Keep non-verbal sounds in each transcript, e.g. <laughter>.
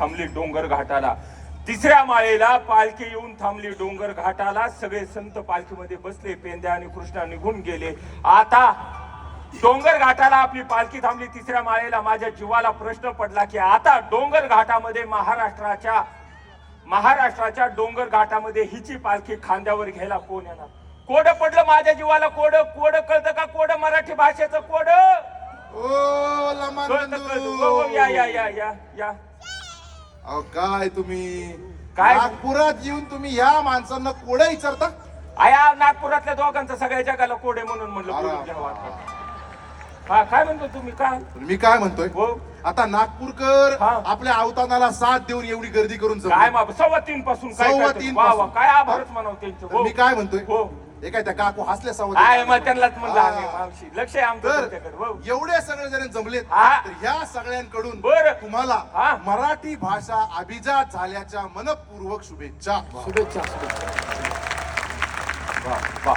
थांबली डोंगर घाटाला. तिसऱ्या माळेला पालखी येऊन थांबली डोंगर घाटाला. सगळे संत पालखीमध्ये बसले पेंद्या आणि कृष्णा निघून गेले. आता डोंगर घाटाला आपली पालखी थांबली. तिसऱ्या माळेला माझ्या जीवाला प्रश्न पडला की आता डोंगर घाटामध्ये महाराष्ट्राच्या महाराष्ट्राच्या डोंगर घाटामध्ये हिची पालखी खांद्यावर घ्यायला कोण येणार? कोड पडलं माझ्या जीवाला कोड? कोड कळतं का? कोड मराठी भाषेचं कोड? हो, हो, या या या या या. अहो काय तुम्ही काय? नागपुरात येऊन तुम्ही ह्या माणसांना कोडं विचारता आया नागपुरातल्या दोघांचं सगळ्या जगाला कोडे म्हणून म्हणलं अरे. बोलून घ्यावं आता. हा काय म्हणतो तुम्ही काय मी काय म्हणतोय हो आता नागपूरकर हा. आपल्या अवतानाला साथ देऊन एवढी गर्दी करून जमले. काय मा सव्वा तीन पासून काय सव्वा तीन वा वा पासून. काय आभारच म्हणावं त्यांचं तर हो मी काय म्हणतोय हो हे काय त्या काकू काय मग त्यांनाच म्हणलं आम्ही मावशी. लक्ष आहे आमचं तर हो एवढे सगळे जण जमलेत. हा. तर ह्या सगळ्यांकडून बरं. तुम्हाला. मराठी भाषा अभिजात झाल्याच्या मनपूर्वक शुभेच्छा. शुभेच्छा वा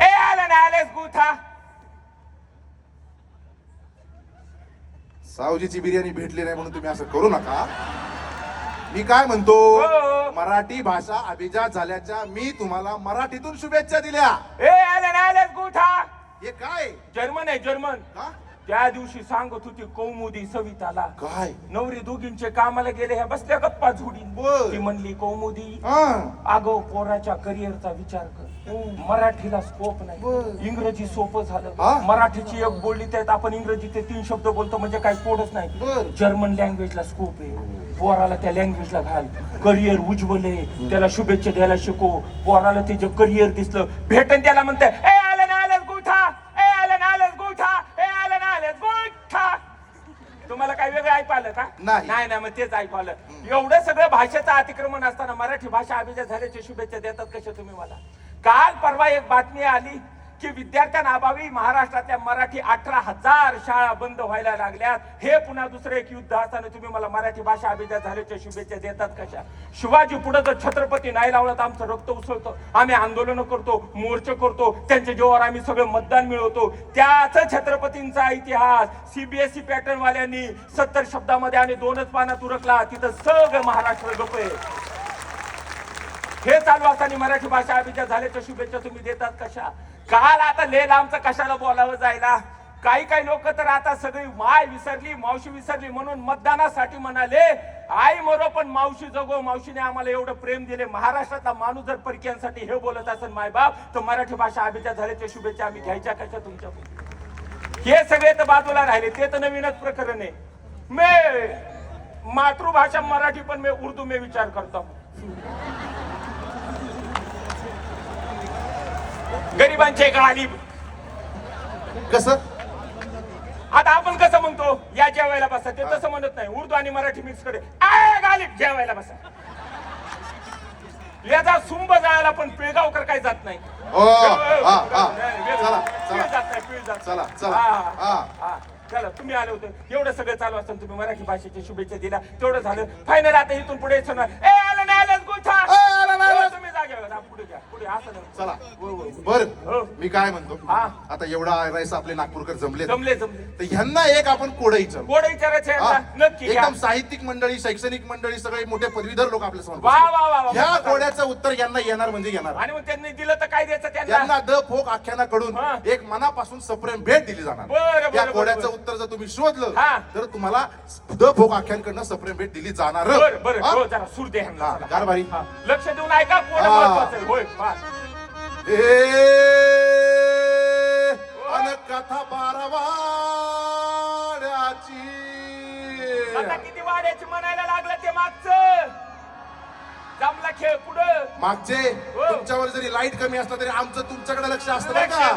ए आलं ना आलेस गुथा. सावजीची बिर्याणी भेटली नाही म्हणून तुम्ही असं करू नका. मी काय म्हणतो? हो. मराठी भाषा अभिजात झाल्याच्या मी तुम्हाला मराठीतून शुभेच्छा दिल्या. ए आलं ना हे काय? जर्मन आहे जर्मन. त्या दिवशी सांगत होती कौमुदी सविताला. काय? नवरी दोघींचे कामाला गेले ह्या बसल्या गप्पा बर. ती म्हणली कौमुदी हा. अगो पोराच्या करिअरचा विचार कर. मराठीला स्कोप नाही. इंग्रजी सोपं हा? झालं मराठीची एक बोलली त्यात आपण इंग्रजीचे तीन शब्द बोलतो म्हणजे काही कोडच बर. नाही जर्मन लँग्वेजला स्कोप आहे. पोराला त्या लँग्वेजला घाल. करिअर उज्ज्वल आहे. त्याला शुभेच्छा द्यायला शिकव. पोराला त्याचं करिअर दिसलं भेटन त्याला म्हणतं ए आलं ना आलं गोठा! ए आलं ना आलं गोठा! ए आलं ना आलं गोठा! तुम्हाला काय वेगळं ऐकू का? नाही. नाही ना मग तेच ऐकू आलं. एवढं सगळं भाषेचं अतिक्रमण असताना मराठी भाषा अभिजात झाल्याच्या शुभेच्छा देतात कशा तुम्ही मला? काल परवा एक बातमी आली. की विद्यार्थ्यांना अभावी महाराष्ट्रातल्या मराठी अठरा हजार शाळा बंद व्हायला लागल्यात हे पुन्हा दुसरं एक युद्ध असताना तुम्ही मला मराठी भाषा अभिजात झाल्याच्या शुभेच्छा देतात कशा? शिवाजी पुढे जर छत्रपती नाही लावलं तर आमचं रक्त उसळतं. आम्ही आंदोलन करतो मोर्चे करतो त्यांच्या जीवावर आम्ही सगळं मतदान मिळवतो. त्याच छत्रपतींचा इतिहास सीबीएसई पॅटर्न वाल्यांनी सत्तर शब्दामध्ये आणि दोनच पानात उरकला तिथं सगळं महाराष्ट्र गप आहे हे चालू असताना मराठी भाषा अभिजात झाल्याच्या शुभेच्छा तुम्ही देतात कशा? काल आता ले आमचं कशाला बोलावं जायला? काही काही लोक तर आता सगळी माय विसरली मावशी विसरली म्हणून मतदानासाठी म्हणाले आई मरो पण मावशी जगो मावशीने आम्हाला एवढं प्रेम दिले. महाराष्ट्रातला माणूस जर परक्यांसाठी हे बोलत असेल मायबाप तर मराठी भाषा अभिजात झाल्याच्या शुभेच्छा आम्ही घ्यायच्या कशा तुमच्या हे सगळे तर बाजूला राहिले ते तर नवीनच प्रकरण आहे. मे मातृभाषा मराठी पण मी उर्दू में विचार करतो हूं गरिबांचे गालिब कसं? आता आपण कसं म्हणतो? या जेवायला बसा. ते तसं म्हणत नाही. उर्दू आणि मराठी मिक्सकडे. गालिब जेवायला बसा. याचा सुंब जायला पण पिळगावकर काही जात नाही. चला. हा, हा. हा. तुम्ही आले होते. एवढं सगळं चालू असताना तुम्ही मराठी भाषेची शुभेच्छा दिल्या. तेवढं झालं. फायनल आता इथून पुढे ए चला. बर. मी काय म्हणतो. आता एवढा राईस आपले नागपूरकर जमले जमले तर ह्यांना एक आपण कोडं विचारू. एकदम साहित्यिक मंडळी शैक्षणिक मंडळी सगळे मोठे पदवीधर लोक आपल्यासमोर. ह्या कोड्याचं उत्तर यांना येणार म्हणजे येणार आणि मग त्यांनी दिलं तर काय द्यायचं त्यांना यांना द फोक आख्यानाकडून. एक मनापासून सप्रेम भेट दिली जाणार बरं, कोड्याचं. उत्तर जर तुम्ही शोधलं. तर तुम्हाला द फोक आख्यानकडनं सप्रेम भेट दिली जाणार बरं बरं हा? सूर दे ह्यांना, चला. कारभारी. हा. लक्ष देऊन ऐका कोण हा. आहे. होय. ए, अन कथा बारावाड्याची आता किती वाड्याची म्हणायला लागलं ते मागचं जमला खेळ पुढं मागचे हो. तुमच्यावर जरी लाइट कमी असलं तरी आमचं तुमच्याकडे लक्ष असतं बरं लक्ष का बास.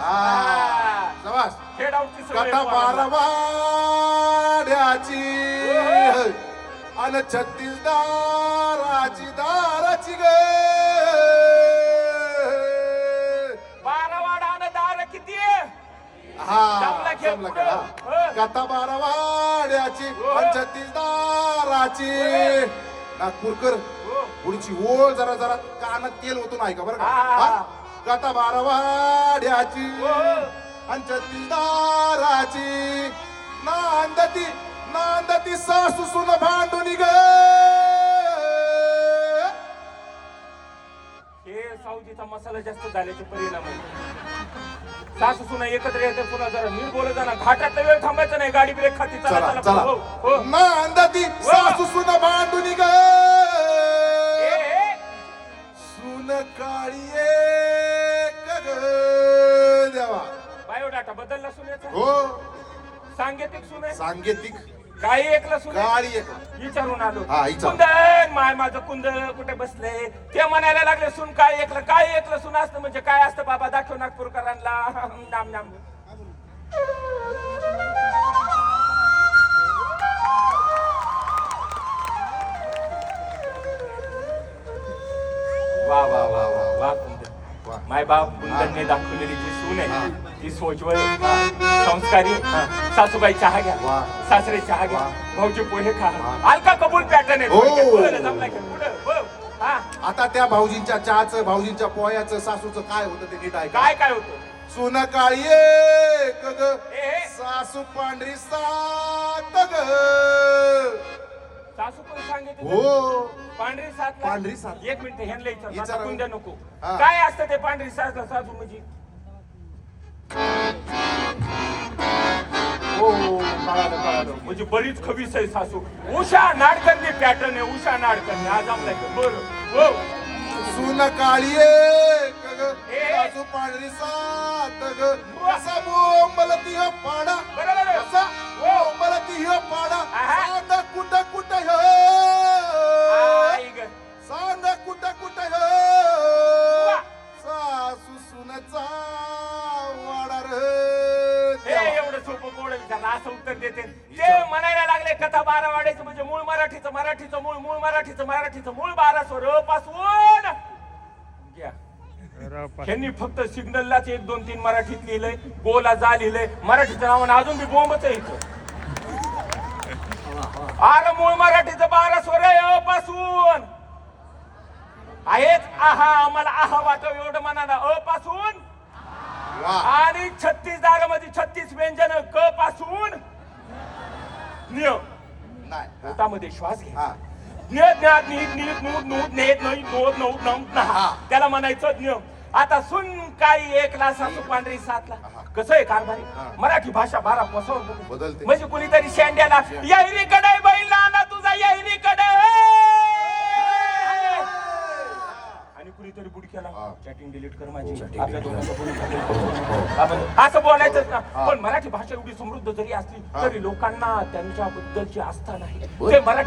हा. हा. शाबास. खेळ आउटची सवय कथा पोरांना. बारावाड्याची हो. अन छत्तीसदाराची दाराची ग बारा दार किती आहे? हा जमला. कथा बारावाड्याची हो. अन छत्तीसदाराची हो. नागपूरकर. पुढची ओळ जरा जरा कानात तेल ऐका बरं का हा. हा? कथा बारावाड्याची. आणि छत्तीसदाराची नांदती नांदती सासू सुन मसाला जास्त झाल्याचे परिणाम आहे सासू सुना एकत्र येते पुन्हा जरा नीट बोलत जा ना. घाटातला वेळ थांबायचा नाही. गाडी ब्रेक खाती चला चला चला. हो हो. सासू सुन भांडून ग ए, ए, सुन काळी देवा. बायोडाटा बदलला सुनेचा हो. सांगेतिक सुने सांगेतिक. काही ऐकलं सुने काळी एक विचारून आलो. हा, विचार. कुंदन माय माझं कुंद कुठे बसले? ते म्हणायला लागले सुन काय ऐकलं? काय ऐकलं सुन? असतं म्हणजे काय असतं बाबा? दाखव नागपूरकरांना. <laughs> नाम नाम. वा वा वा वा वा कुंदन. वा. माय बाप कुंदनने दाखवलेली जी सून हा. ती सोजवळ संस्कारी. सासूबाई चहा घ्या. सासरे चहा घ्या. भाऊजी पोहे खा. अलका कबूल पॅटर्न आहे. हो. हो. आता त्या भाऊजींच्या चहाचं भाऊजींच्या पोह्याचं सासूचं काय होतं ते नीट आहे काय काय होतं? सुन काळी. सासू पांढरी सात ग. सासू पण सांगितलं हो. पांढरी सात पांढरी सात. एक मिनिट ह्यांना विचार. नको. काय असतं ते पांढरी सात सासू म्हणजे? कळालं कळालं म्हणजे बरीच खवीस आहे सासू. उषा नाडकर्णी पॅटर्न आहे उषा नाडकर्णी. आज आमला बरं. हो. सुन काळी. सासू पांढरी सात ग हो पाडा. बरोबर. हो. हो पाडा. कुठं कुठं मराठीचं मराठीचं मूळ मूळ मराठीचं मराठीचं मूळ बारा स्वर पासून घ्या ह्यांनी फक्त सिग्नललाच एक दोन तीन मराठीत लिहिलंय गोला जा लिहिलंय. मराठीचं नावानं अजून बी बोंबच आहे इथं. अरे मूळ मराठीचं बारा स्वर आहे अ पासून आहेच आहा आम्हाला आहा वाटव एवढं म्हणाला अ पासून. आणि छत्तीस दारामध्ये छत्तीस व्यंजन क पासून. नियम. नाही. पोटामध्ये श्वास घ्या हा ज्ञ ज्ञात नूट नूट नेत नाही नोद नऊ नम नहा हा. त्याला म्हणायचं नियम आता सुन काही एक ला सासू पांढरी सातला हा. कसं आहे कारभारी हा. मराठी भाषा बारा कोसावर बदलते. म्हणजे कुणीतरी शेंड्याला यहिरी कडे बैल ना तुझा यहिरी कडे आणि कुणीतरी बुडक्याला हा. चॅटिंग डिलीट कर माझी आपल्या दोघांचं बोलणं आपण असं बोलायचंच ना हा. पण मराठी भाषा एवढी समृद्ध जरी असली हा. तरी लोकांना त्यांच्याबद्दलची आस्था नाही. ते मराठी